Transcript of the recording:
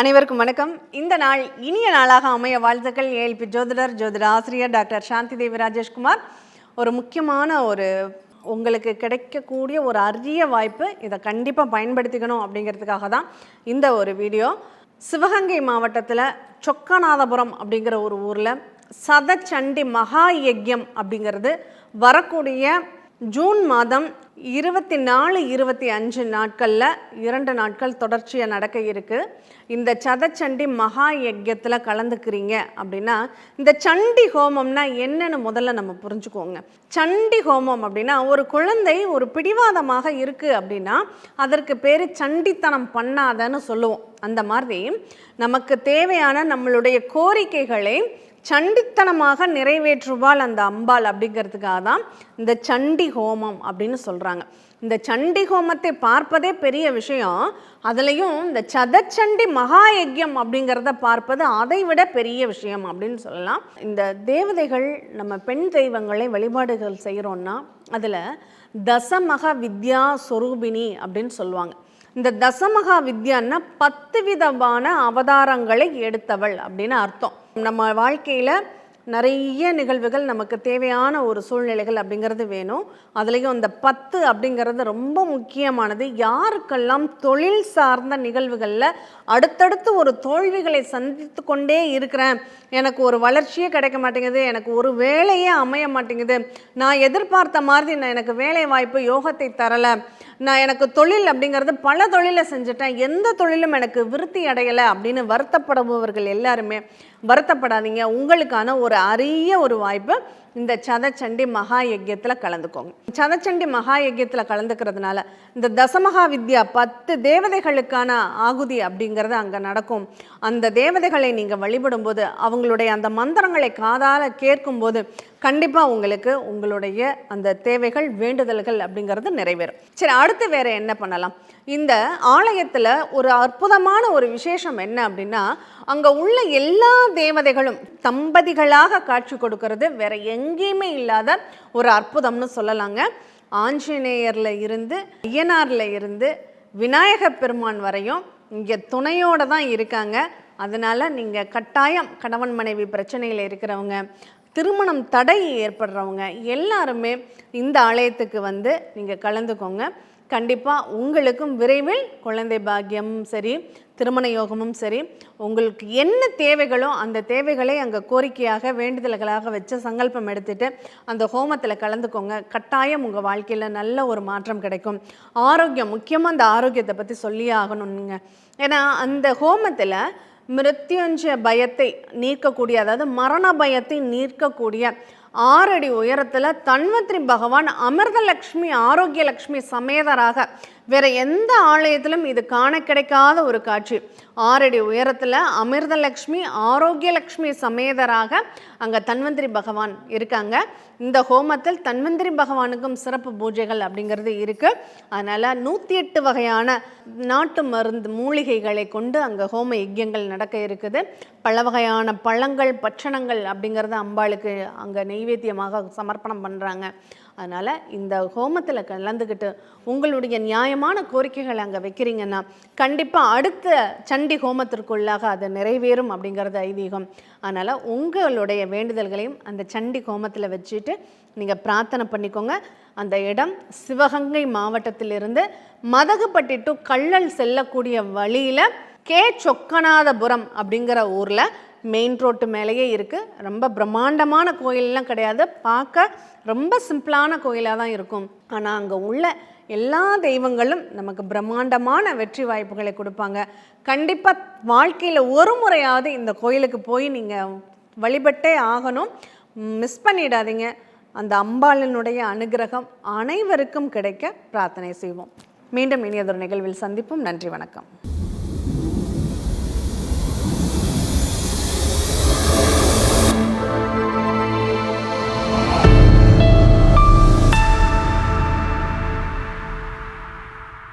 அனைவருக்கும் வணக்கம். இந்த நாள் இனிய நாளாக அமைய வாழ்த்துக்கள். ஏஎல்பி ஜோதிடர் ஜோதிட ஆசிரியர் டாக்டர் சாந்தி தேவி ராஜேஷ்குமார் ஒரு முக்கியமான ஒரு உங்களுக்கு கிடைக்கக்கூடிய ஒரு அரிய வாய்ப்பு. இதை கண்டிப்பாக பயன்படுத்திக்கணும் அப்படிங்கிறதுக்காக தான் இந்த ஒரு வீடியோ. சிவகங்கை மாவட்டத்தில் சொக்கநாதபுரம் அப்படிங்கிற ஒரு ஊரில் சதச்சண்டி மகா யஜ்யம் அப்படிங்கிறது வரக்கூடிய ஜூன் மாதம் இருபத்தி நாலு இருபத்தி அஞ்சு நாட்களில் இரண்டு நாட்கள் தொடர்ச்சியாக நடக்க இருக்குது இந்த சதச்சண்டி மகா யஜ்யத்தில் கலந்துக்கிறீங்க அப்படின்னா இந்த சண்டி ஹோமம்னா என்னன்னு முதல்ல நம்ம புரிஞ்சுக்கோங்க. சண்டி ஹோமம் அப்படின்னா ஒரு குழந்தை ஒரு பிடிவாதமாக இருக்குது அப்படின்னா அதற்கு பேர் சண்டித்தனம் பண்ணாதன்னு சொல்லுவோம். அந்த மாதிரி நமக்கு தேவையான நம்மளுடைய கோரிக்கைகளை சண்டித்தனமாக நிறைவேற்றுவாள் அந்த அம்பாள் அப்படிங்கிறதுக்காக தான் இந்த சண்டி ஹோமம் அப்படின்னு சொல்கிறாங்க இந்த சண்டி ஹோமத்தை பார்ப்பதே பெரிய விஷயம். அதுலேயும் இந்த சதச்சண்டி மகா யஜ்யம் அப்படிங்கிறத பார்ப்பது அதை விட பெரிய விஷயம் அப்படின்னு சொல்லலாம். இந்த தேவதைகள் நம்ம பெண் தெய்வங்களை வழிபாடுகள் செய்கிறோன்னா அதில் தசமக வித்யா சொரூபிணி அப்படின்னு சொல்லுவாங்க. இந்த தசமகா வித்யான்னா பத்து விதமான அவதாரங்களை எடுத்தவள் அப்படின்னு அர்த்தம். நம்ம வாழ்க்கையில் நிறைய நிகழ்வுகள் நமக்கு தேவையான ஒரு சூழ்நிலைகள் அப்படிங்கிறது வேணும். அதுலேயும் அந்த பத்து அப்படிங்கிறது ரொம்ப முக்கியமானது. யாருக்கெல்லாம் தொழில் சார்ந்த நிகழ்வுகளில் அடுத்தடுத்து ஒரு தோல்விகளை சந்தித்து கொண்டே இருக்கிறேன் எனக்கு ஒரு வளர்ச்சியே கிடைக்க மாட்டேங்குது எனக்கு ஒரு வேலையே அமைய மாட்டேங்குது நான் எதிர்பார்த்த மாதிரி நான் எனக்கு வேலை வாய்ப்பு யோகத்தை தரலை நான் எனக்கு தொழில் அப்படிங்கிறது பல தொழிலை செஞ்சுட்டேன். எந்த தொழிலும் எனக்கு விருத்தி அடையலை அப்படின்னு வருத்தப்படுபவர்கள் எல்லாருமே வருத்தப்படாதீங்க. உங்களுக்கான ஒரு அரிய ஒரு வாய்ப்பு இந்த சதச்சண்டி மகா யஜ்யத்தில் கலந்துக்கோங்க. சதச்சண்டி மகா யஜ்யத்தில் கலந்துக்கிறதுனால இந்த தசமகா வித்யா பத்து தேவதைகளுக்கான ஆகுதி அப்படிங்கிறது அங்கே நடக்கும். அந்த தேவதைகளை நீங்கள் வழிபடும்போது அவங்களுடைய அந்த மந்திரங்களை காதால் கேட்கும்போது கண்டிப்பாக உங்களுக்கு உங்களுடைய அந்த தேவைகள் வேண்டுதல்கள் அப்படிங்கிறது நிறைவேறும். சரி அடுத்து வேறு என்ன பண்ணலாம்? இந்த ஆலயத்தில் ஒரு அற்புதமான ஒரு விசேஷம் என்ன அப்படின்னா அங்கே உள்ள எல்லா தேவதைகளும் தம்பதிகளாக காட்சி கொடுக்கறது வேற எங்கேயுமே இல்லாத ஒரு அற்புதம்னு சொல்லலாங்க. ஆஞ்சநேயரில் இருந்து ஐயனாரில் இருந்து விநாயக பெருமான் வரையும் இங்கே துணையோடு தான் இருக்காங்க. அதனால் நீங்கள் கட்டாயம் கணவன் மனைவி பிரச்சனையில் இருக்கிறவங்க திருமணம் தடை ஏற்படுறவங்க எல்லாருமே இந்த ஆலயத்துக்கு வந்து நீங்கள் கலந்துக்கோங்க. கண்டிப்பாக உங்களுக்கும் விரைவில் குழந்தை பாக்கியமும் சரி திருமண யோகமும் சரி உங்களுக்கு என்ன தேவைகளோ அந்த தேவைகளை அங்கே கோரிக்கையாக வேண்டுதல்களாக வச்சு சங்கல்பம் எடுத்துட்டு அந்த ஹோமத்தில் கலந்துக்கோங்க. கட்டாயம் உங்கள் வாழ்க்கையில் நல்ல ஒரு மாற்றம் கிடைக்கும். ஆரோக்கியம் முக்கியமாக அந்த ஆரோக்கியத்தை பற்றி சொல்லியே ஆகணுங்க ஏன்னா அந்த ஹோமத்தில் மிருத்யுஞ்ச பயத்தை நீக்கக்கூடிய அதாவது மரண பயத்தை நீக்கக்கூடிய ஆறடி உயரத்தில் தன்வந்திரி பகவான் அமிர்தலக்ஷ்மி ஆரோக்கியலக்ஷ்மி சமேதராக வேற எந்த ஆலயத்திலும் இது காண கிடைக்காத ஒரு காட்சி. ஆறடி உயரத்தில் அமிர்தலக்ஷ்மி ஆரோக்கியலக்ஷ்மி சமேதராக அங்கே தன்வந்திரி பகவான் இருக்காங்க. இந்த ஹோமத்தில் தன்வந்திரி பகவானுக்கும் சிறப்பு பூஜைகள் அப்படிங்கிறது இருக்குது அதனால் நூற்றி எட்டு வகையான நாட்டு மருந்து மூலிகைகளை கொண்டு அங்கே ஹோம யஜ்யங்கள் நடக்க இருக்குது. பல வகையான பழங்கள் பட்சணங்கள் அப்படிங்கிறது அம்பாளுக்கு அங்கே நெய்வேத்தியமாக சமர்ப்பணம் பண்ணுறாங்க அதனால் இந்த ஹோமத்தில் கலந்துக்கிட்டு உங்களுடைய நியாயமான கோரிக்கைகளை அங்கே வைக்கிறீங்கன்னா கண்டிப்பாக அடுத்த சண்டி ஹோமத்திற்குள்ளாக அது நிறைவேறும் அப்படிங்கிறது ஐதீகம். அதனால் உங்களுடைய வேண்டுதல்களையும் அந்த சண்டி ஹோமத்தில் வச்சுட்டு நீங்கள் பிரார்த்தனை பண்ணிக்கோங்க. அந்த இடம் சிவகங்கை மாவட்டத்திலிருந்து மதகுப்பட்டி டு கள்ளல் செல்லக்கூடிய வழியில் கே சொக்கநாதபுரம் அப்படிங்கிற ஊரில் மெயின் ரோட்டு மேலேயே இருக்குது ரொம்ப பிரம்மாண்டமான கோயிலெலாம் கிடையாது. பார்க்க ரொம்ப சிம்பிளான கோயிலாக தான் இருக்கும். ஆனால் அங்கே உள்ள எல்லா தெய்வங்களும் நமக்கு பிரம்மாண்டமான வெற்றி வாய்ப்புகளை கொடுப்பாங்க. கண்டிப்பாக வாழ்க்கையில் ஒரு முறையாவது இந்த கோயிலுக்கு போய் நீங்கள் வழிபட்டே ஆகணும். மிஸ் பண்ணிடாதீங்க. அந்த அம்பாளினுடைய அனுகிரகம் அனைவருக்கும் கிடைக்க பிரார்த்தனை செய்வோம். மீண்டும் இனியதொரு நிகழ்வில் சந்திப்போம். நன்றி வணக்கம்.